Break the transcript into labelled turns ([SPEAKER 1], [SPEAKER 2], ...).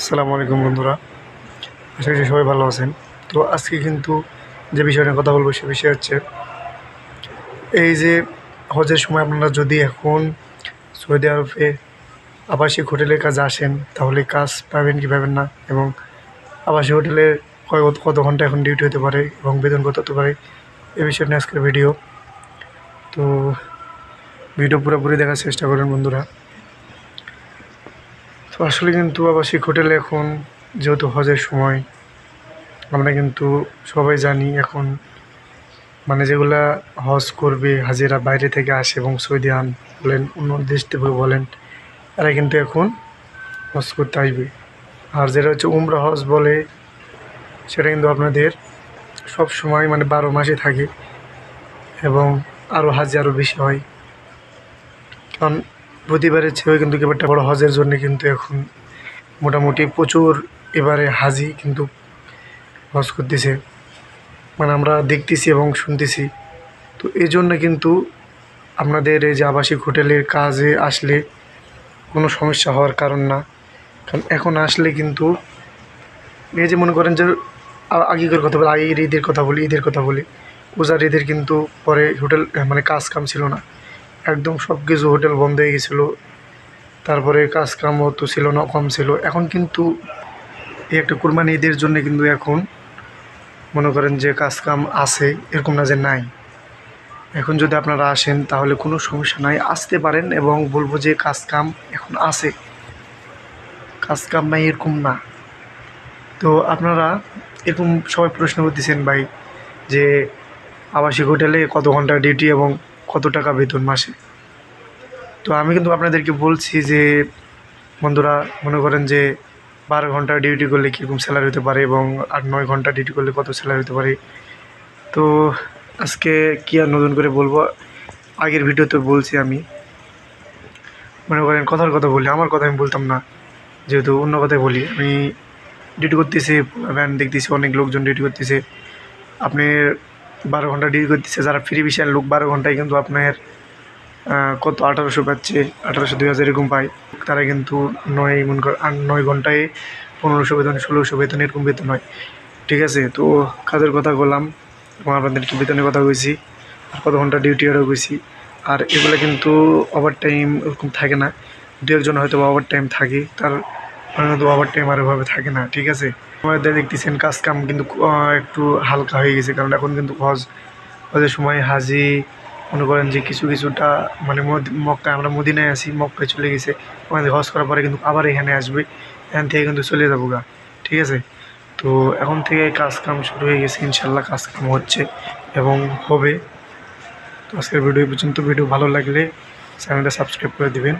[SPEAKER 1] আসসালামু আলাইকুম বন্ধুরা। আশা করি সবাই ভালো আছেন। তো আজকে কিন্তু যে বিষয় নিয়ে কথা বলব সে বিষয় হচ্ছে, এই যে হজের সময় আপনারা যদি এখন সৌদি আরবে আবাসিক হোটেলের কাজে আসেন, তাহলে কাজ পাবেন কি পাবেন না? এবং আবাসিক হোটেলে কয় কত ঘণ্টা এখন ডিউটি হতে পারে এবং বেতন কত হতে পারে? এ বিষয়ে নিয়ে আজকের ভিডিও। তো ভিডিও পুরোপুরি দেখার চেষ্টা করেন বন্ধুরা। আসলে কিন্তু আবাসিক হোটেলে এখন যেহেতু হজের সময়, আমরা কিন্তু সবাই জানি এখন মানে যেগুলা হজ করবে, হাজিরা বাইরে থেকে আসে এবং সৌদি আন বলেন, অন্য দেশ থেকে বলেন, এরা কিন্তু এখন হজ করতে আসবে। আর যেটা হচ্ছে উমরা হজ বলে, সেটা কিন্তু আপনাদের সব সময় মানে বারো মাসে থাকে এবং আরও হাজি আরও বেশি হয়। কারণ প্রতিবারের চেয়েও কিন্তু এবারটা বড় হজের জন্য কিন্তু এখন মোটামুটি প্রচুর এবারে হাজি কিন্তু হজ করতেছে। মানে আমরা দেখতেছি এবং শুনতেছি। তো এই জন্য কিন্তু আপনাদের এই যে আবাসিক হোটেলের কাজে আসলে কোনো সমস্যা হওয়ার কারণ না। কারণ এখন আসলে কিন্তু এই যে মনে করেন যে আগেকার কথা বলি, আগের ঈদের কথা বলি, ঈদের কথা বলি, পূজার ঈদের কিন্তু পরে হোটেল মানে কাজ কাম ছিল না। একদম সব কিছু হোটেল বন্ধ হয়ে গেছিল। তারপরে কাজ কামও তো ছিল না, কম ছিল। এখন কিন্তু এই একটা কোরবানি ঈদের জন্য কিন্তু এখন মনে করেন যে কাজ কাম আছে, এরকম না যে নাই। এখন যদি আপনারা আসেন তাহলে কোনো সমস্যা নাই। আসতে পারেন এবং বলব যে কাজ কাম এখন আছে। কাজ কাম নাই, এরকম না। তো আপনারা এরকম সবাই প্রশ্ন করতেছেন ভাই যে আবাসিক হোটেলে কত ঘণ্টা ডিউটি এবং কত টাকা বেতন মাসে? তো আমি কিন্তু আপনাদেরকে বলছি যে, বন্ধুরা, মনে করেন যে, বারো ঘণ্টা ডিউটি করলে কীরকম স্যালারি হতে পারে এবং আট নয় ঘণ্টা ডিউটি করলে কত স্যালারি হতে পারে? তো আজকে কী আর নতুন করে বলব? আগের ভিডিওতে বলছি আমি। মনে করেন কথার কথা বলি, আমার কথা আমি বলতাম না। যেহেতু অন্য কথাই বলি, আমি ডিউটি করতেছি ভ্যান দেখতেছি, অনেক লোকজন ডিউটি করতেছে। আপনি বারো ঘণ্টা ডিউটি করতেছে, যারা ফ্রি বিশাল লোক বারো ঘন্টায় কিন্তু আপনার কত আঠারোশো পাচ্ছে, আঠারোশো, দুই হাজার এরকম পায়। তারা কিন্তু নয়, মনে কর নয় ঘন্টায় পনেরোশো বেতন, ষোলোশো বেতন এরকম বেতন হয়। ঠিক আছে, তো কাজের কথা বললাম, এবং আপনাদেরকে বেতনের কথা কইছি, আর কত ঘণ্টা ডিউটি আরও কইছি, আর এগুলো কিন্তু ওভার টাইম ওরকম থাকে না। দু একজন হয়তো ওভার টাইম থাকে, তার ওভার টাইম আর ওভাবে থাকে না, ঠিক আছে? আমাদের দেখতেছেন কাজ কাম কিন্তু একটু হালকা হয়ে গেছে, কারণ এখন কিন্তু হজ, হজের সময় হাজি, মনে করেন যে কিছু কিছুটা মানে মক্কায় আমরা মদিনায় আসি মক্কায় চলে গেছে, আমাদের হজ করার পরে কিন্তু আবার এখানে আসবে, এখান থেকে কিন্তু চলে যাব গা, ঠিক আছে? তো এখন থেকে কাজ কাম শুরু হয়ে গেছে, ইনশাল্লাহ কাজ কাম হচ্ছে এবং হবে। তো আজকের ভিডিও পর্যন্ত, ভিডিও ভালো লাগলে চ্যানেলটা সাবস্ক্রাইব করে দিবেন।